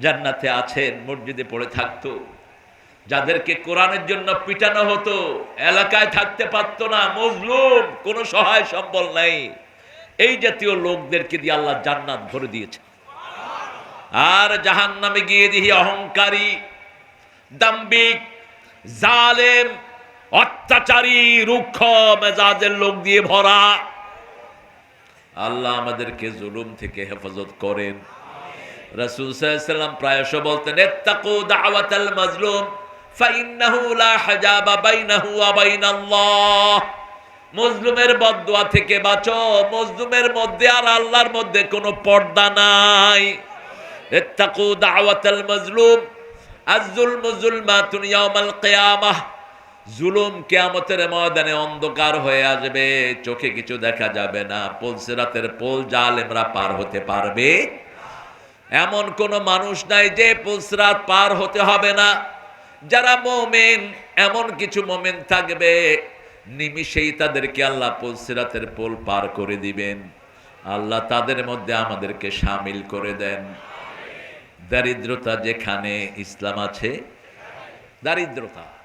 জান্নাতে আছেন, মসজিদে পড়ে থাকতো। যাদেরকে কোরআনের জন্য পিটানো হতো, এলাকায় থাকতে পারতো না, মজলুম, কোনো সহায় সম্বল নাই। এই জাতীয় লোকদেরকে দিয়ে আল্লাহ জান্নাত ভরে দিয়েছে। আর জাহান নামে গিয়ে দিহি অহংকারী দাম্বিক জালেম, অত্যাচারী, রুক্ষ মেজাজের লোক দিয়ে ভরা। আল্লাহ আমাদেরকে জুলুম থেকে হেফাজত করেন। রাসূল সাল্লাল্লাহু প্রায়শ বলতেন, ইত্তাকু দাওয়াতাল মাজলুম, ফাইন্নাহু লা হাজাবা বাইনাহু ওয়া বাইনাল্লাহ। মজলুমের বদদুয়া থেকে বাঁচো, মজলুমের মধ্যে আর আল্লাহর মধ্যে কোনো পর্দা নাই। ইত্তাকু দাওয়াতাল মাজলুম আজ-জুলমু যুলমাতুন ইয়াউমাল কিয়ামাহ। জুলুম কেয়ামতের ময়দানে অন্ধকার হয়ে আসবে, চোখে কিছু দেখা যাবে না পোলসেরাতের পোল জালেমরা পার হতে পারবে। এমন কোন মানুষ নাই যে পুলসরাত পার হতে হবে না। যারা মোমেন, এমন কিছু মোমেন থাকবে, নিমিষেই তাদেরকে আল্লাহ পুলসিরাতের পোল পার করে দিবেন। আল্লাহ তাদের মধ্যে আমাদেরকে সামিল করে দেন। দারিদ্রতা যেখানে ইসলাম আছে, দারিদ্রতা।